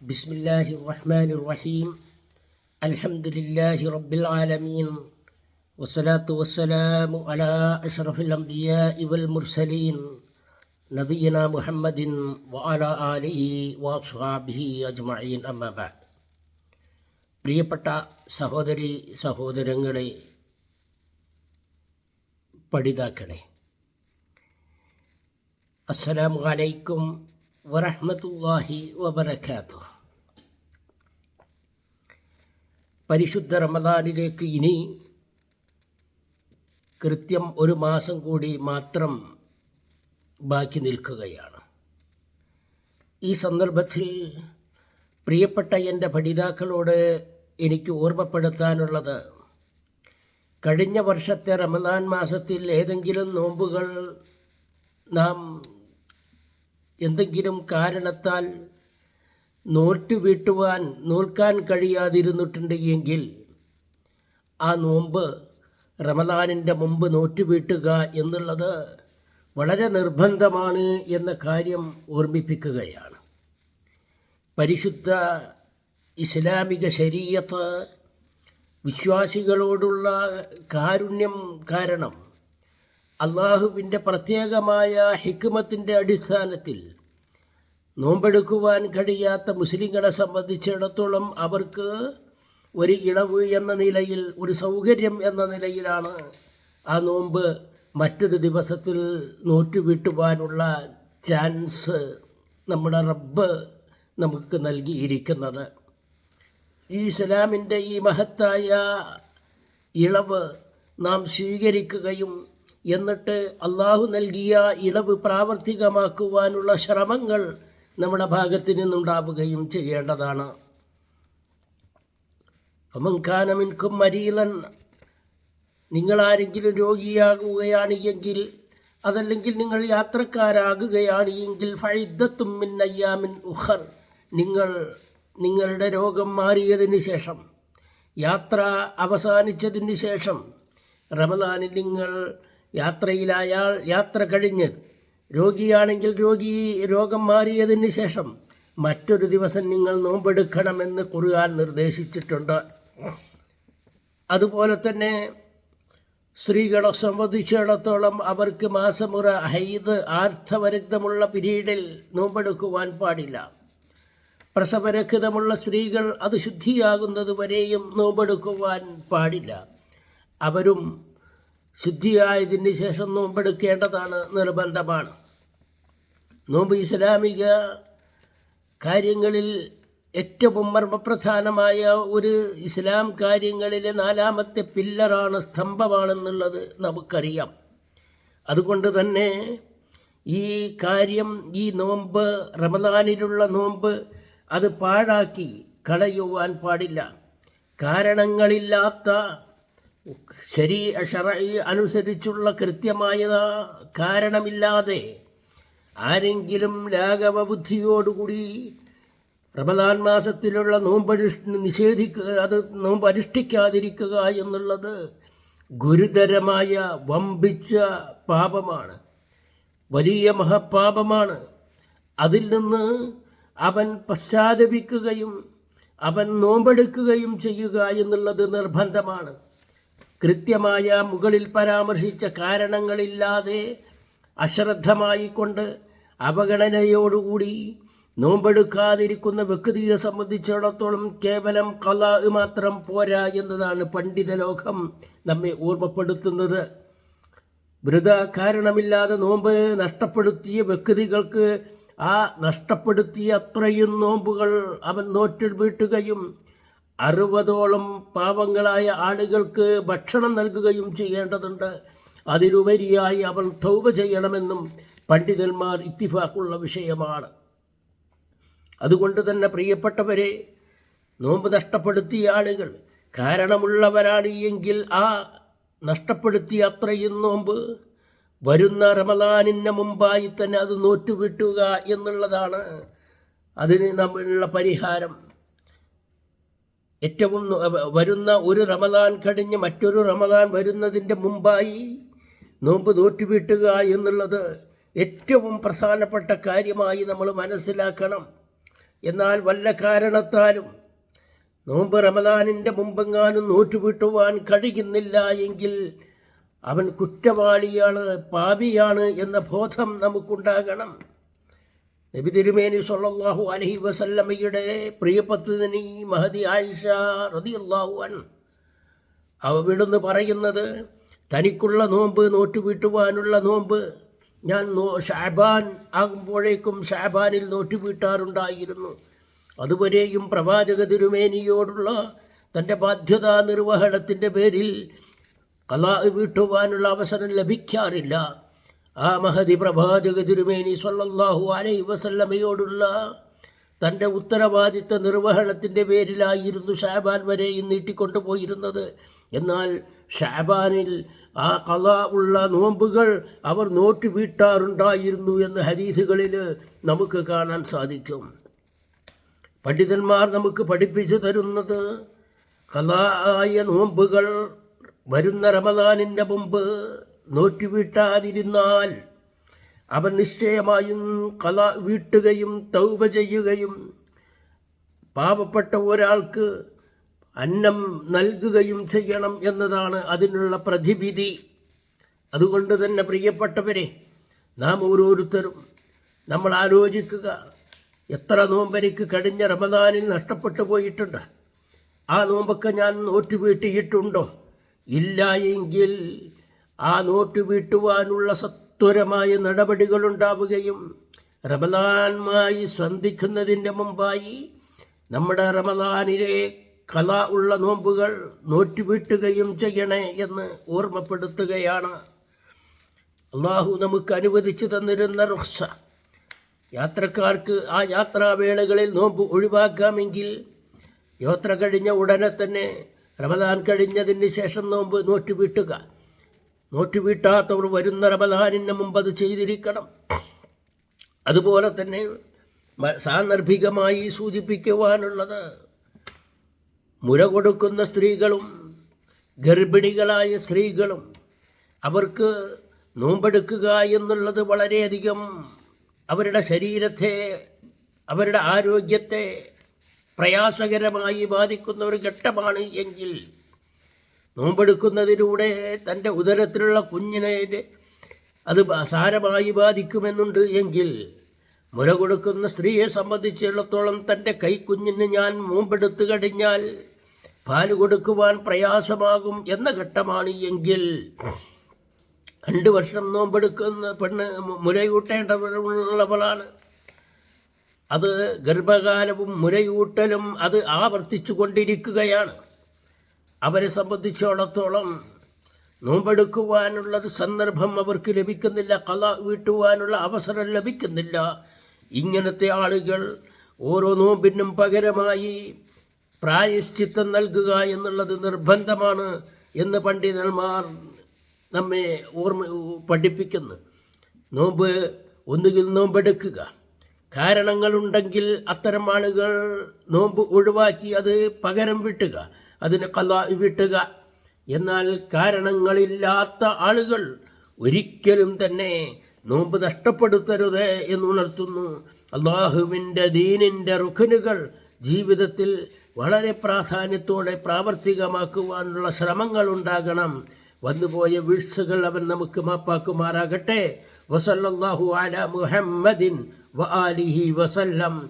بسم الله الرحمن الرحيم الحمد لله رب العالمين والصلاة والسلام على أشرف الأنبياء والمرسلين نبينا محمد وعلى آله وأصحابه أجمعين أما بعد പ്രിയപ്പെട്ട സഹോദരി സഹോദരങ്ങളെ പഠിതാക്കളെ അസ്സലാമു അലൈക്കും വറഹ്മത്തുള്ളാഹി വബറകാതുഹു. പരിശുദ്ധ റമദാനിലേക്ക് ഇനി കൃത്യം ഒരു മാസം കൂടി മാത്രം ബാക്കി നിൽക്കുകയാണ്. ഈ സന്ദർഭത്തിൽ പ്രിയപ്പെട്ട എന്റെ പഠിതാക്കളോട് എനിക്ക് ഓർമ്മപ്പെടുത്താനുള്ളത് കഴിഞ്ഞ വർഷത്തെ റമദാൻ മാസത്തിൽ ഏതെങ്കിലും നോമ്പുകൾ നാം എന്തെങ്കിലും കാരണത്താൽ നോറ്റ് വീട്ടുവാൻ നോൽക്കാൻ കഴിയാതിരുന്നിട്ടുണ്ട് എങ്കിൽ ആ നോമ്പ് റമദാനിന്റെ മുമ്പ് നോറ്റ് വീട്ടുക എന്നുള്ളത് വളരെ നിർബന്ധമാണ് എന്ന കാര്യം ഓർമ്മിപ്പിക്കുകയാണ്. പരിശുദ്ധ ഇസ്ലാമിക ശരീരത്ത് വിശ്വാസികളോടുള്ള കാരുണ്യം കാരണം അള്ളാഹുവിന്റെ പ്രത്യേകമായ ഹിക്മത്തിന്റെ അടിസ്ഥാനത്തിൽ നോമ്പെടുക്കുവാൻ കഴിയാത്ത മുസ്ലിങ്ങളെ സംബന്ധിച്ചിടത്തോളം അവർക്ക് ഒരു ഇളവ് എന്ന നിലയിൽ ഒരു സൗകര്യം എന്ന നിലയിലാണ് ആ നോമ്പ് മറ്റൊരു ദിവസത്തിൽ നോറ്റുവിട്ടുവാനുള്ള ചാൻസ് നമ്മുടെ റബ്ബ് നമുക്ക് നൽകിയിരിക്കുന്നത്. ഈ ഇസ്ലാമിന്റെ ഈ മഹത്തായ ഇളവ് നാം സ്വീകരിക്കുകയും എന്നിട്ട് അള്ളാഹു നൽകിയ ഇളവ് പ്രാവർത്തികമാക്കുവാനുള്ള ശ്രമങ്ങൾ നമ്മുടെ ഭാഗത്ത് നിന്നുണ്ടാവുകയും ചെയ്യേണ്ടതാണ്. അമൻഖാനമിൻകും മരീലൻ. നിങ്ങളാരെങ്കിലും രോഗിയാകുകയാണ് എങ്കിൽ അതല്ലെങ്കിൽ നിങ്ങൾ യാത്രക്കാരാകുകയാണ് എങ്കിൽ ഫൈദത്തും മിൻ അയ്യാമിൻ ഉഹർ നിങ്ങൾ നിങ്ങളുടെ രോഗം മാറിയതിന് ശേഷം യാത്ര അവസാനിച്ചതിന് ശേഷം റമദാനിൽ നിങ്ങൾ യാത്രയിലായാൽ യാത്ര കഴിഞ്ഞ് രോഗിയാണെങ്കിൽ രോഗി രോഗം മാറിയതിന് ശേഷം മറ്റൊരു ദിവസം നിങ്ങൾ നോമ്പെടുക്കണമെന്ന് ഖുർആൻ നിർദ്ദേശിച്ചിട്ടുണ്ട്. അതുപോലെ തന്നെ സ്ത്രീകളെ സംബന്ധിച്ചിടത്തോളം അവർക്ക് മാസമുറ ഹൈദ് ആർത്ഥവരക്തമുള്ള പിരീഡിൽ നോമ്പെടുക്കുവാൻ പാടില്ല. പ്രസവരക്തമുള്ള സ്ത്രീകൾ അത് ശുദ്ധിയാകുന്നത് വരെയും നോമ്പെടുക്കുവാൻ പാടില്ല. അവരും ശുദ്ധിയായതിന് ശേഷം നോമ്പെടുക്കേണ്ടതാണ് നിർബന്ധമാണ്. നോമ്പ് ഇസ്ലാമിക കാര്യങ്ങളിൽ ഏറ്റവും മർമ്മപ്രധാനമായ ഒരു ഇസ്ലാം കാര്യങ്ങളിലെ നാലാമത്തെ പില്ലറാണ് സ്തംഭമാണെന്നുള്ളത് നമുക്കറിയാം. അതുകൊണ്ട് തന്നെ ഈ കാര്യം ഈ നോമ്പ് റമദാനിലുള്ള നോമ്പ് അത് പാഴാക്കി കളയുവാൻ പാടില്ല. കാരണങ്ങളില്ലാത്ത ശരീ ഷറയി അനുസരിച്ചുള്ള കൃത്യമായ കാരണമില്ലാതെ ആരെങ്കിലും ലാഘവ ബുദ്ധിയോടുകൂടി റമദാൻ മാസത്തിലുള്ള നോമ്പനുഷ്ഠ നിഷേധിക്കുക അത് നോമ്പ് അനുഷ്ഠിക്കാതിരിക്കുക എന്നുള്ളത് ഗുരുതരമായ വമ്പിച്ച പാപമാണ്. വലിയ മഹാപാപമാണ്. അതിൽ നിന്ന് അവൻ പശ്ചാത്തപിക്കുകയും അവൻ നോമ്പെടുക്കുകയും ചെയ്യുക എന്നുള്ളത് നിർബന്ധമാണ്. കൃത്യമായ മുകളിൽ പരാമർശിച്ച കാരണങ്ങളില്ലാതെ അശ്രദ്ധമായിക്കൊണ്ട് അവഗണനയോടുകൂടി നോമ്പെടുക്കാതിരിക്കുന്ന വ്യക്തിയെ സംബന്ധിച്ചിടത്തോളം കേവലം കല മാത്രം പോരാ എന്നതാണ് പണ്ഡിത ലോകം നമ്മെ ഓർമ്മപ്പെടുത്തുന്നത്. വൃത കാരണമില്ലാതെ നോമ്പ് നഷ്ടപ്പെടുത്തിയ വ്യക്തികൾക്ക് ആ നഷ്ടപ്പെടുത്തിയ അത്രയും നോമ്പുകൾ അവൻ നോറ്റിൽ വീട്ടുകയും അറുപതോളം പാവങ്ങളായ ആളുകൾക്ക് ഭക്ഷണം നൽകുകയും ചെയ്യേണ്ടതുണ്ട്. അതിലുപരിയായി അവൾ തൗബ ചെയ്യണമെന്നും പണ്ഡിതന്മാർ ഇത്തിഫാക്കുള്ള വിഷയമാണ്. അതുകൊണ്ട് തന്നെ പ്രിയപ്പെട്ടവരെ നോമ്പ് നഷ്ടപ്പെടുത്തിയ ആളുകൾ കാരണമുള്ളവരാണ് എങ്കിൽ ആ നഷ്ടപ്പെടുത്തിയ അത്രയും നോമ്പ് വരുന്ന റമദാനിന് മുമ്പായി തന്നെ അത് നോറ്റുവിട്ടുക എന്നുള്ളതാണ് അതിന് നമ്മളുള്ള പരിഹാരം. ഏറ്റവും വരുന്ന ഒരു റമദാൻ കഴിഞ്ഞ് മറ്റൊരു റമദാൻ വരുന്നതിന്റെ മുമ്പായി നോമ്പ് തോറ്റുവീട്ടുക എന്നുള്ളത് ഏറ്റവും പ്രധാനപ്പെട്ട കാര്യമായി നമ്മൾ മനസ്സിലാക്കണം. എന്നാൽ വല്ല കാരണത്താലും നോമ്പ് റമദാനിന്റെ മുമ്പെങ്ങാനും നോറ്റുവിട്ടുവാൻ കഴിയുന്നില്ല എങ്കിൽ അവൻ കുറ്റവാളിയാണ് പാപിയാണ് എന്ന ബോധം നമുക്കുണ്ടാകണം. നബി തിരുമേനി സൊല്ലാഹു അലഹി വസല്ലമ്മയുടെ പ്രിയപത്നി മഹതി ആയിഷ റതി അള്ളാഹു അൻ അവിടുന്ന് പറയുന്നത് തനിക്കുള്ള നോമ്പ് നോറ്റുവീട്ടുവാനുള്ള നോമ്പ് ഞാൻ നോ ഷാബാൻ ആകുമ്പോഴേക്കും ഷാബാനിൽ നോറ്റുവീട്ടാറുണ്ടായിരുന്നു. അതുവരെയും പ്രവാചക തിരുമേനിയോടുള്ള തന്റെ ബാധ്യതാ നിർവഹണത്തിന്റെ പേരിൽ കലാ വീട്ടുവാനുള്ള അവസരം ലഭിക്കാറില്ല. ആ മഹതി പ്രഭാചക തിരുമേനി സൊല്ലാഹു അലൈ വസല്ലമയോടുള്ള തന്റെ ഉത്തരവാദിത്ത നിർവഹണത്തിന്റെ പേരിലായിരുന്നു ഷാബാൻ വരെയും നീട്ടിക്കൊണ്ടു പോയിരുന്നത് എന്നാൽ ഷാബാനിൽ ആ കല ഉള്ള നോമ്പുകൾ അവർ നോട്ട് വീട്ടാറുണ്ടായിരുന്നു എന്ന് ഹദീസുകളിൽ നമുക്ക് കാണാൻ സാധിക്കും. പണ്ഡിതന്മാർ നമുക്ക് പഠിപ്പിച്ചു തരുന്നത് കലാ ആയ നോമ്പുകൾ വരുന്ന റമദാനിന്റെ മുമ്പ് നോറ്റുവീട്ടാതിരുന്നാൽ അവൻ നിശ്ചയമായും കല വീട്ടുകയും തൗപ ചെയ്യുകയും പാവപ്പെട്ട ഒരാൾക്ക് അന്നം നൽകുകയും ചെയ്യണം എന്നതാണ് അതിനുള്ള പ്രതിവിധി. അതുകൊണ്ട് തന്നെ പ്രിയപ്പെട്ടവരെ നാം ഓരോരുത്തരും നമ്മൾ ആലോചിക്കുക എത്ര നോമ്പെനിക്ക് കഴിഞ്ഞ റമദാനിൽ നഷ്ടപ്പെട്ടു പോയിട്ടുണ്ട്. ആ നോമ്പൊക്കെ ഞാൻ നോറ്റുവീട്ടിയിട്ടുണ്ടോ? ഇല്ല എങ്കിൽ ആ നോട്ട് വീട്ടുവാനുള്ള സത്വരമായ നടപടികളുണ്ടാവുകയും റമദാനുമായി സന്ധിക്കുന്നതിന്റെ മുമ്പായി നമ്മുടെ റമദാനിലെ കല ഉള്ള നോമ്പുകൾ നോറ്റു വീട്ടുകയും ചെയ്യണേ എന്ന് ഓർമ്മപ്പെടുത്തുകയാണ്. അള്ളാഹു നമുക്ക് അനുവദിച്ചു തന്നിരുന്ന റുഹ്സ. യാത്രക്കാർക്ക് ആ യാത്രാവേളകളിൽ നോമ്പ് ഒഴിവാക്കാമെങ്കിൽ യാത്ര കഴിഞ്ഞ ഉടനെ തന്നെ റമദാൻ കഴിഞ്ഞതിന് ശേഷം നോമ്പ് നോറ്റ് വീട്ടുക നോറ്റ് വീട്ടാത്തവർ വരുന്ന റമദാനിന് മുമ്പ് അത് ചെയ്തിരിക്കണം. അതുപോലെ തന്നെ സാന്ദർഭികമായി സൂചിപ്പിക്കുവാനുള്ളത് മുര കൊടുക്കുന്ന സ്ത്രീകളും ഗർഭിണികളായ സ്ത്രീകളും അവർക്ക് നോമ്പെടുക്കുക എന്നുള്ളത് വളരെയധികം അവരുടെ ശരീരത്തെ അവരുടെ ആരോഗ്യത്തെ പ്രയാസകരമായി ബാധിക്കുന്ന ഒരു ഘട്ടമാണ് എങ്കിൽ നോമ്പെടുക്കുന്നതിലൂടെ തന്റെ ഉദരത്തിലുള്ള കുഞ്ഞിനെ അത് സാരമായി ബാധിക്കുമെന്നുണ്ട് എങ്കിൽ മുര കൊടുക്കുന്ന സ്ത്രീയെ സംബന്ധിച്ചിടത്തോളം തന്റെ കൈക്കുഞ്ഞിന് ഞാൻ മൂമ്പെടുത്തു കഴിഞ്ഞാൽ പാൽ കൊടുക്കുവാൻ പ്രയാസമാകും എന്ന ഘട്ടമാണ് എങ്കിൽ രണ്ട് വർഷം നോമ്പെടുക്കുന്ന പെണ്ണ് മുലയൂട്ടേണ്ടവളാണ് അത് ഗർഭകാലവും മുലയൂട്ടലും അത് ആവർത്തിച്ചു കൊണ്ടിരിക്കുകയാണ്. അവരെ സംബന്ധിച്ചിടത്തോളം നോമ്പെടുക്കുവാനുള്ളത് സന്ദർഭം അവർക്ക് ലഭിക്കുന്നില്ല കല വീട്ടുവാനുള്ള അവസരം ലഭിക്കുന്നില്ല. ഇങ്ങനത്തെ ആളുകൾ ഓരോ നോമ്പിനും പകരമായി പ്രായശ്ചിത്തം നൽകുക എന്നുള്ളത് നിർബന്ധമാണ് എന്ന് പണ്ഡിതന്മാർ നമ്മെ ഓർമ്മ പഠിപ്പിക്കുന്നു. നോമ്പ് ഒന്നുകിൽ നോമ്പെടുക്കുക. കാരണങ്ങളുണ്ടെങ്കിൽ അത്തരം ആളുകൾ നോമ്പ് ഒഴിവാക്കി അത് പകരം വിട്ടുക. അതിന് കല വിട്ടുക. എന്നാൽ കാരണങ്ങളില്ലാത്ത ആളുകൾ ഒരിക്കലും തന്നെ നോമ്പ് നഷ്ടപ്പെടുത്തരുത് എന്നുണർത്തുന്നു അള്ളാഹുവിന്റെ ദീനിന്റെ റുഖനുകൾ ജീവിതത്തിൽ വളരെ പ്രാധാന്യത്തോടെ പ്രാവർത്തികമാക്കുവാനുള്ള ശ്രമങ്ങൾ ഉണ്ടാകണം. വന്നുപോയ വീഴ്ചകൾ അവൻ നമുക്ക് മാപ്പാക്കുമാറാകട്ടെ. വസല്ലാഹു അല മുഹമ്മദിൻ വ ആലിഹി വസല്ലം.